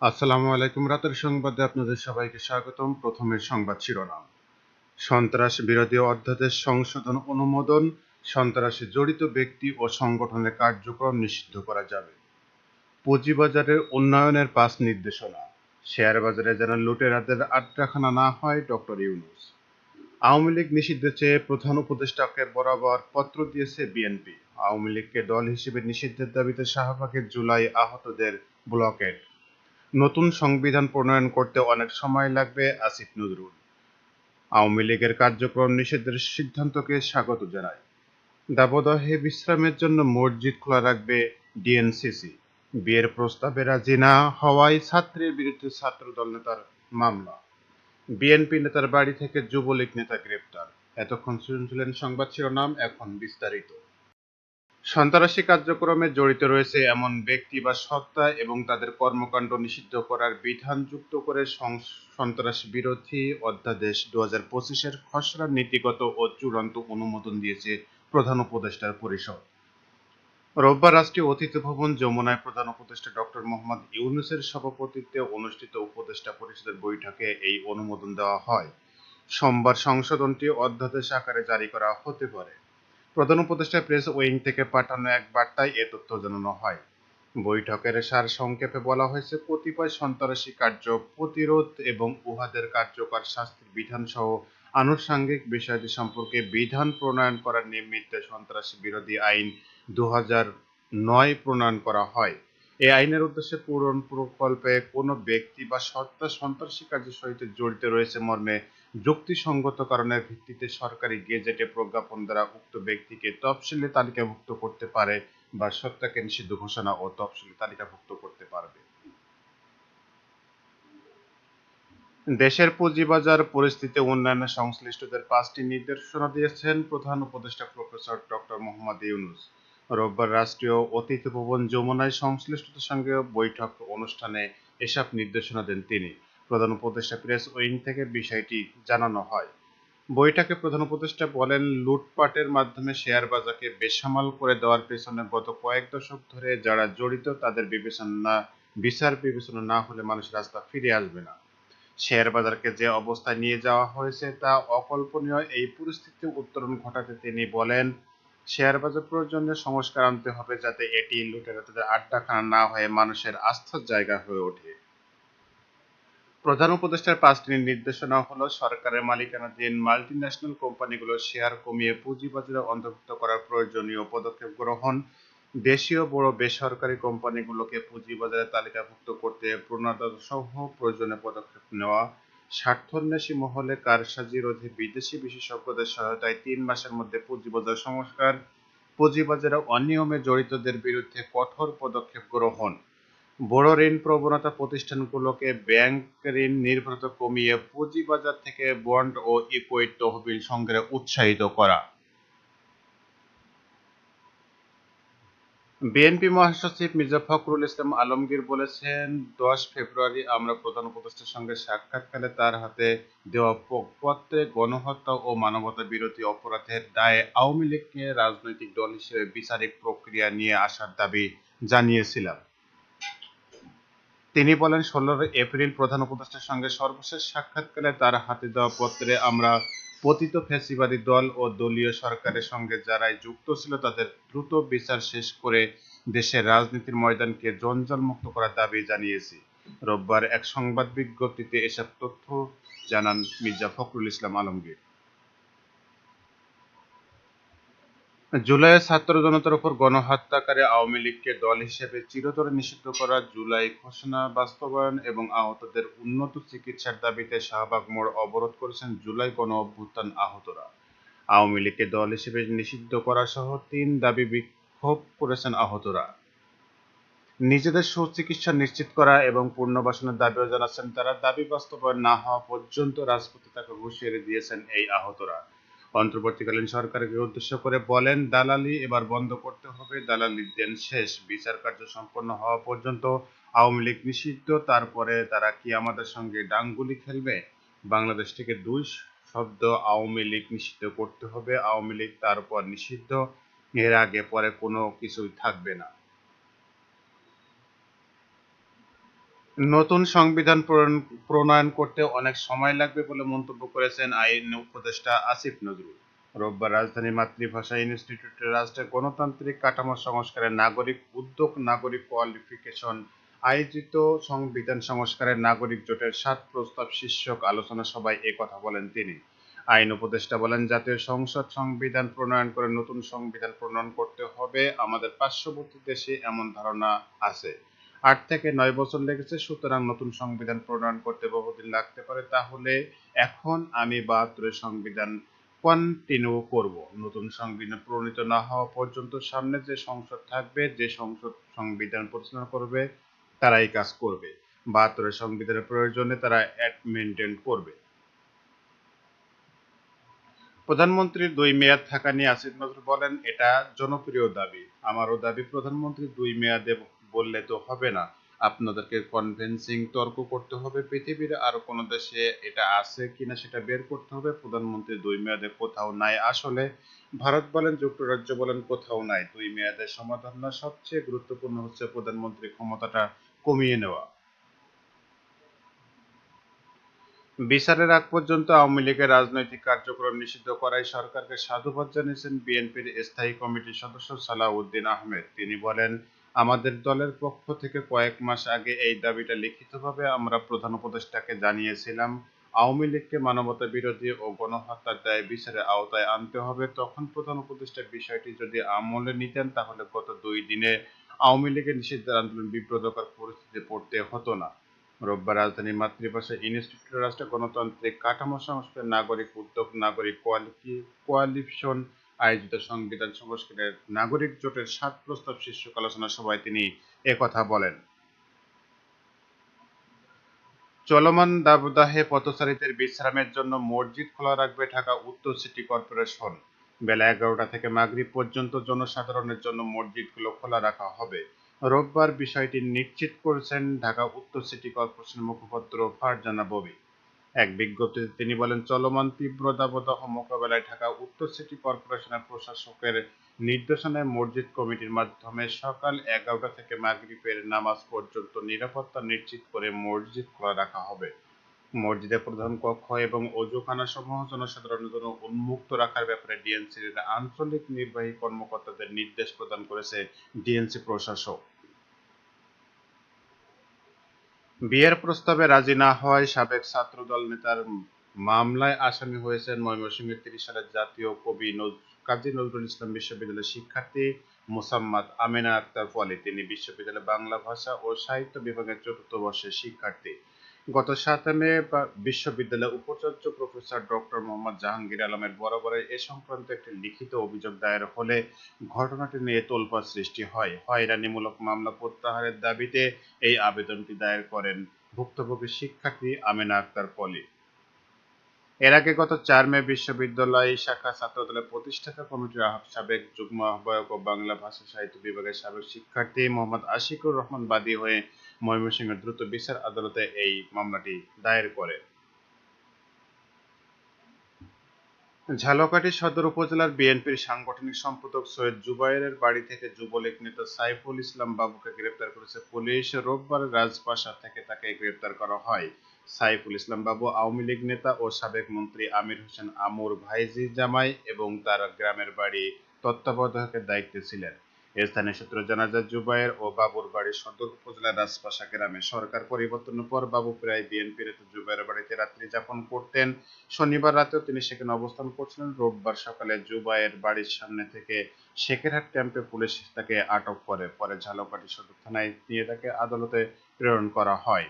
আসসালামু আলাইকুম। রাতের সংবাদে আপনাদের সবাইকে স্বাগতম। প্রথমে সংবাদ শিরোনাম। সন্ত্রাস বিরোধী অধ্যাদেশ সংশোধন অনুমোদন। সন্ত্রাসে জড়িত ব্যক্তি ও সংগঠনের কার্যক্রম নিষিদ্ধ করা যাবে। পুঁজিবাজারের উন্নয়নের পাঁচ নির্দেশনা। শেয়ার বাজারে যেন লুটেরাদের আড্ডাখানা না হয়, ডক্টর ইউনুস। আওয়ামী লীগ নিষিদ্ধ চেয়ে প্রধান উপদেষ্টাকে বরাবর পত্র দিয়েছে বিএনপি। আওয়ামী লীগকে দল হিসেবে নিষিদ্ধের দাবিতে শাহবাগের জুলাই আহতদের ব্লকেট। নতুন সংবিধান প্রণয়ন করতে অনেক সময় লাগবে, আসিফ নজরুল। আওয়ামী লীগের কার্যক্রম নিষেধের সিদ্ধান্তকে স্বাগত জানায়। দাবদাহে বিশ্রামের জন্য মসজিদ খোলা রাখবে ডিএনসিসি। বিয়ের প্রস্তাবে রাজি না হওয়ায় ছাত্রের বিরুদ্ধে ছাত্রদল নেতার মামলা। বিএনপি নেতার বাড়ি থেকে যুবলীগ নেতা গ্রেপ্তার। এতক্ষণ শুনছিলেন সংবাদ শিরোনাম, এখন বিস্তারিত। সন্ত্রাসী কার্যক্রমে জড়িত রয়েছে এমন ব্যক্তি বা সত্তা এবং তাদের কর্মকাণ্ড নিষিদ্ধ করার বিধান যুক্ত করে সন্ত্রাস বিরোধী অধ্যাদেশ দু হাজার পঁচিশের খসড়া নীতিগত ও চূড়ান্ত অনুমোদন দিয়েছে প্রধান উপদেষ্টার পরিষদ। রোববার রাষ্ট্রীয় অতিথি ভবন যমুনায় প্রধান উপদেষ্টা ডক্টর মোহাম্মদ ইউনুসের সভাপতিত্বে অনুষ্ঠিত উপদেষ্টা পরিষদের বৈঠকে এই অনুমোদন দেওয়া হয়। সোমবার সংশোধনটি অধ্যাদেশ আকারে জারি করা হতে পারে। প্রধান উপদেষ্টা প্রেস উইং থেকে পাঠানো এক বার্তায় এ তথ্য জানানো হয়। বৈঠকের সার সংক্ষেপে বলা হয়েছে, কতিপয় সন্ত্রাসী কার্য, প্রতিরোধ এবং উহাদের কার্যকর শাস্তির বিধান সহ আনুষঙ্গিক বিষয়টি সম্পর্কে বিধান প্রণয়ন করার নিমিত্তে সন্ত্রাসী বিরোধী আইন দু নয় প্রণয়ন করা হয়। এই আইনের উদ্দেশ্যে পূরণ প্রকল্পে কোনো ব্যক্তি বা সত্তা সন্ত্রাসী কার্যের সহিত জড়িত রয়েছে মর্মে যুক্তিসঙ্গত কারণের ভিত্তিতে সরকারি গেজেটে প্রজ্ঞাপন দ্বারা উক্ত ব্যক্তিকে তফসিলি তালিকাভুক্ত করতে পারে বা সত্তাকে নিষিদ্ধ ঘোষণা ও তফসিলি তালিকাভুক্ত করতে পারবে। দেশের পুঁজিবাজার পরিস্থিতি উন্নয়নে সংশ্লিষ্টদের পাঁচটি নির্দেশনা দিয়েছেন প্রধান উপদেষ্টা প্রফেসর ডক্টর মোহাম্মদ ইউনুস। রোববার রাষ্ট্রীয় অতিথি ভবন যমুনায় সংশ্লিষ্টদের সঙ্গে বৈঠক অনুষ্ঠানে এসব নির্দেশনা দেন তিনি। প্রধান উপদেষ্টা প্রেস উইং থেকে বিষয়টি জানানো হয়। বৈঠকে প্রধান উপদেষ্টা বলেন, লুটপাটের মাধ্যমে শেয়ার বাজারকে বেসামাল করে দেওয়ার পেছনে গত কয়েক দশক ধরে যারা জড়িত, তাদের বিবেচনা, বিচার বিবেচনা না হলে মানুষ রাস্তা ফিরে আসবে না। শেয়ার বাজারকে যে অবস্থায় নিয়ে যাওয়া হয়েছে তা অকল্পনীয়, এই পরিস্থিতি উত্তরণ ঘটাতে তিনি বলেন শেয়ার বাজার প্রয়োজনীয় সংস্কার আনতে হবে যাতে এটি লুটেরাদের আড্ডাখানা না হয়ে মানুষের আস্থার জায়গা হয়ে ওঠে। প্রধান উপদেষ্টার পাঁচটি নির্দেশনা হলো, সরকারের মালিকানাধীন মাল্টি ন্যাশনাল কোম্পানিগুলোর শেয়ার কমিয়ে পুঁজিবাজারে অন্তর্ভুক্ত করার প্রয়োজনীয় পদক্ষেপ গ্রহণ, দেশীয় বড় বেসরকারি কোম্পানিগুলোকে পুঁজিবাজারে তালিকাভুক্ত করতে প্রণোদনা-সহ প্রয়োজনীয় পদক্ষেপ নেওয়া স্বার্থান্বেষী মহলে কারসাজির রোধে বিদেশি বিশেষজ্ঞদের সহায়তায় তিন মাসের মধ্যে পুঁজিবাজার সংস্কার, পুঁজিবাজারে অনিয়মে জড়িতদের বিরুদ্ধে কঠোর পদক্ষেপ গ্রহণ। বড় ঋণ প্রবণতা প্রতিষ্ঠানগুলোকে ব্যাংক ঋণ নির্ভরতা কমিয়ে পুঁজিবাজার থেকে বন্ড ও ইকুইট তহবিল সংগ্রহে উৎসাহিত করা। বিএনপি মহাসচিব মির্জা ফখরুল ইসলাম আলমগীর বলেছেন, দশ ফেব্রুয়ারি আমরা প্রধান উপদেষ্টার সঙ্গে সাক্ষাৎকালে তার হাতে দেওয়া পত্রে গণহত্যা ও মানবতা বিরোধী অপরাধের দায়ে আওয়ামী লীগকে রাজনৈতিক দল হিসেবে বিচারিক প্রক্রিয়া নিয়ে আসার দাবি জানিয়েছিলাম। তিনি বলেন, ষোলোই এপ্রিল প্রধান উপদেষ্টার সঙ্গে সর্বশেষ সাক্ষাৎকালে তার হাতে দেওয়া পত্রে আমরা পতিত ফ্যাসিবাদী দল ও দলীয় সরকারের সঙ্গে যারাই যুক্ত ছিল, তাদের দ্রুত বিচার শেষ করে দেশের রাজনীতির ময়দানকে জঞ্জাল মুক্ত করার দাবি জানিয়েছে। রোববার এক সংবাদ বিজ্ঞপ্তিতে এসব তথ্য জানান মির্জা ফখরুল ইসলাম আলমগীর। জুলাইয়ে ছাত্র জনতার উপর গণহত্যাকারী আওয়ামী লীগকে দল হিসেবে চিরতরে নিষিদ্ধ করা জুলাই ঘোষণা বাস্তবায়ন এবং আহতদের উন্নত চিকিৎসার দাবিতে শাহবাগ মোড় অবরোধ করেছেন জুলাই গণ অভ্যুত্থান আহতরা। আওয়ামী লীগকে দল হিসেবে নিষিদ্ধ করা সহ তিন দাবি বিক্ষোভ করেছেন আহতরা। নিজেদের সুচিকিৎসা নিশ্চিত করা এবং পুনর্বাসনের দাবিও জানাচ্ছেন তারা। দাবি বাস্তবায়ন না হওয়া পর্যন্ত রাজপথে তাকে হুঁশিয়ারি দিয়েছেন এই আহতরা। অন্তর্বর্তীকালীন সরকারকে উদ্দেশ্য করে বলেন, দালালি এবার বন্ধ করতে হবে। দালালির দেন শেষ। বিচার কার্য সম্পন্ন হওয়া পর্যন্ত আওয়ামী লীগ নিষিদ্ধ। তারপরে তারা কি আমাদের সঙ্গে ডাঙ্গুলি খেলবে? বাংলাদেশ থেকে দুই শব্দ আওয়ামী লীগ নিষিদ্ধ করতে হবে। আওয়ামী লীগ তারপর নিষিদ্ধ। এর আগে পরে কোনো কিছুই থাকবে না। নতুন সংবিধান প্রণয়ন করতে অনেক সময় লাগবে বলে মন্তব্য করেছেন আইন উপদেষ্টা আসিফ নজরুল। রোববার রাজধানী মাতৃভাষা ইনস্টিটিউটে রাষ্ট্রের গণতান্ত্রিক কাঠামো সংস্কারের নাগরিক উদ্যোগ, নাগরিক কোয়ালিফিকেশন, আয়োজিত সংবিধান সংস্কারের নাগরিক জোটের সাত প্রস্তাব শীর্ষক আলোচনা সভায় এ কথা বলেন তিনি। আইন উপদেষ্টা বলেন, জাতীয় সংসদ সংবিধান প্রণয়ন করে নতুন সংবিধান প্রণয়ন করতে হবে। আমাদের পার্শ্ববর্তী দেশে এমন ধারণা আছে। আট থেকে নয় বছর লেগেছে, সুতরাং নতুন সংবিধান প্রণয়ন করতে বহুদিন লাগতে পারে। তাহলে এখন আমি বাহাত্তরের সংবিধান কন্টিনিউ করব। নতুন সংবিধান প্রণীত না হওয়া পর্যন্ত সামনে যে সংসদ থাকবে, যে সংসদ সংবিধান পরিচালনা করবে, তারাই কাজ করবে। বাহাত্তরের সংবিধানের প্রয়োজনে তারা অ্যামেন্ডমেন্ট করবে। প্রধানমন্ত্রীর দুই মেয়াদ থাকা নিয়ে আসিফ নজরুল বলেন, এটা জনপ্রিয় দাবি। আমারও দাবি প্রধানমন্ত্রী দুই মেয়াদে বললে তো হবে না। আপনাদেরকে কনভিন্সিং তর্ক করতে হবে পৃথিবীর, আর কোন দেশে এটা আছে কিনা সেটা বের করতে হবে। প্রধানমন্ত্রী দুই মেয়াদে কোথাও নাই আসলে। ভারত বলেন, যুক্তরাজ্য বলেন, কোথাও নাই। দুই মেয়াদের সমাধান না, সবচেয়ে গুরুত্বপূর্ণ হচ্ছে প্রধানমন্ত্রী ক্ষমতাটা কমিয়ে নেওয়া। বিচারের আগ পর্যন্ত আওয়ামী লীগের রাজনৈতিক কার্যক্রম নিষিদ্ধ করায় সরকারকে সাধুবাদ জানিয়েছেন বিএনপির স্থায়ী কমিটির সদস্য সালাউদ্দিন আহমেদ। তিনি বলেন আমাদের দলের পক্ষ থেকে কয়েক মাস আগে এই দাবিটা লিখিতভাবে আমরা প্রধান উপদেষ্টাকে জানিয়েছিলাম। আওয়ামী লীগকে মানবতা বিরোধী ও গণহত্যার দায় বিচারের আওতায় আনতে হবে। তখন প্রধান উপদেষ্টা বিষয়টি যদি আমলে নিতেন, তাহলে গত দুই দিনে আওয়ামী লীগের নিষিদ্ধের আন্দোলন বিব্রতকর পরিস্থিতি পড়তে হতো না। রোববার রাজধানীর মাতৃভাষা ইনস্টিটিউট রাষ্ট্র গণতান্ত্রিক কাঠামো সংস্কার নাগরিক উদ্যোগ নাগরিক কোয়ালিফি- কোয়ালিফিকেশন আয়োজিত সংবিধান সংস্কারের নাগরিক জোটের সাত প্রস্তাব শীর্ষক আলোচনা সভায় তিনি একথা বলেন। চলমান দাবদাহে পথচারীদের বিশ্রামের জন্য মসজিদ খোলা রাখবে ঢাকা উত্তর সিটি কর্পোরেশন। বেলা এগারোটা থেকে মাগরিব পর্যন্ত জনসাধারণের জন্য মসজিদগুলো খোলা রাখা হবে। রোববার বিষয়টি নিশ্চিত করেছেন ঢাকা উত্তর সিটি কর্পোরেশনের মুখপাত্র ফারজানা ববি। এক বিজ্ঞপ্তিতে তিনি বলেন, চলমান তীব্র দাবদাহ মোকাবেলায় ঢাকা উত্তর সিটি কর্পোরেশনের প্রশাসকের নির্দেশনায় মসজিদ কমিটির মাধ্যমে সকাল এগারোটা থেকে মাগরিবের নামাজ পর্যন্ত নিরাপত্তা নিশ্চিত করে মসজিদ খোলা রাখা হবে। মসজিদের প্রধান কক্ষ এবং অজুখানা সমূহ জনসাধারণের জন্য উন্মুক্ত রাখার ব্যাপারে ডিএনসির আঞ্চলিক নির্বাহী কর্মকর্তাদের নির্দেশ প্রদান করেছে ডিএনসি প্রশাসক। বিয়ের প্রস্তাবে রাজি না হওয়ায় সাবেক ছাত্রদল নেতার মামলায় আসামি হয়েছেন ময়মনসিংহের তিরিশ সালের জাতীয় কবি কাজী নজরুল ইসলাম বিশ্ববিদ্যালয়ের শিক্ষার্থী মোসাম্মদ আমেনা আক্তার ফলে তিনি বিশ্ববিদ্যালয়ের বাংলা ভাষা ও সাহিত্য বিভাগের চতুর্থ বর্ষের শিক্ষার্থী। গত সাত মে বিশ্ববিদ্যালয়ের উপাচার্য প্রফেসর ডক্টর মোহাম্মদ জাহাঙ্গীর আলমের বরাবরে এ সংক্রান্ত একটি লিখিত অভিযোগ দায়ের হলে ঘটনাটি নিয়ে তোলপাড় সৃষ্টি হয়। হয়রানিমূলক মামলা প্রত্যাহারের দাবিতে এই আবেদনটি দায়ের করেন ভুক্তভোগী শিক্ষার্থী আমেনা আক্তার পলি। এর আগে গত চার মে বিশ্ববিদ্যালয় শাখা ছাত্রদলের প্রতিষ্ঠাতা কমিটির সাবেক যুগ্ম আহ্বায়ক ও বাংলা ভাষা সাহিত্য বিভাগের সাবেক শিক্ষার্থী মোহাম্মদ আশিকুর রহমান বাদী হয়ে ময়মনসিংহের দ্রুত বিচার আদালতে এই মামলাটি দায়ের করে। ঝালকাঠি সদর উপজেলার বিএনপির সাংগঠনিক সম্পাদক সৈয়দ জুবায়েরের বাড়ি থেকে যুবলীগ নেতা সাইফুল ইসলাম বাবুকে গ্রেপ্তার করেছে পুলিশ। রোববার রাজবাসা থেকে তাকে গ্রেপ্তার করা হয়। সাইফুল ইসলাম বাবু, আওয়ামী লীগ নেতা ও সাবেক মন্ত্রী আমির হোসেন আমুর ভাইজি জামাই এবং তার গ্রামের বাড়ি তত্ত্বাবধায়কের দায়িত্বে ছিলেন। স্থানীয় সূত্র জানা যায় জুবায়ের ও বাবুর বাড়ি সদর উপজেলার রাজপাশা গ্রামে সরকার পরিবর্তনের পর বাবু প্রায় বিএনপি নেতা জুবায়ের বাড়িতে রাত্রি যাপন করতেন। শনিবার রাতেও তিনি সেখানে অবস্থান করছিলেন। রোববার সকালে জুবায়ের বাড়ির সামনে থেকে শেখেরহাট ক্যাম্পে পুলিশ তাকে আটক করে। পরে ঝালকাঠি সদর থানায় নিয়ে তাকে আদালতে প্রেরণ করা হয়।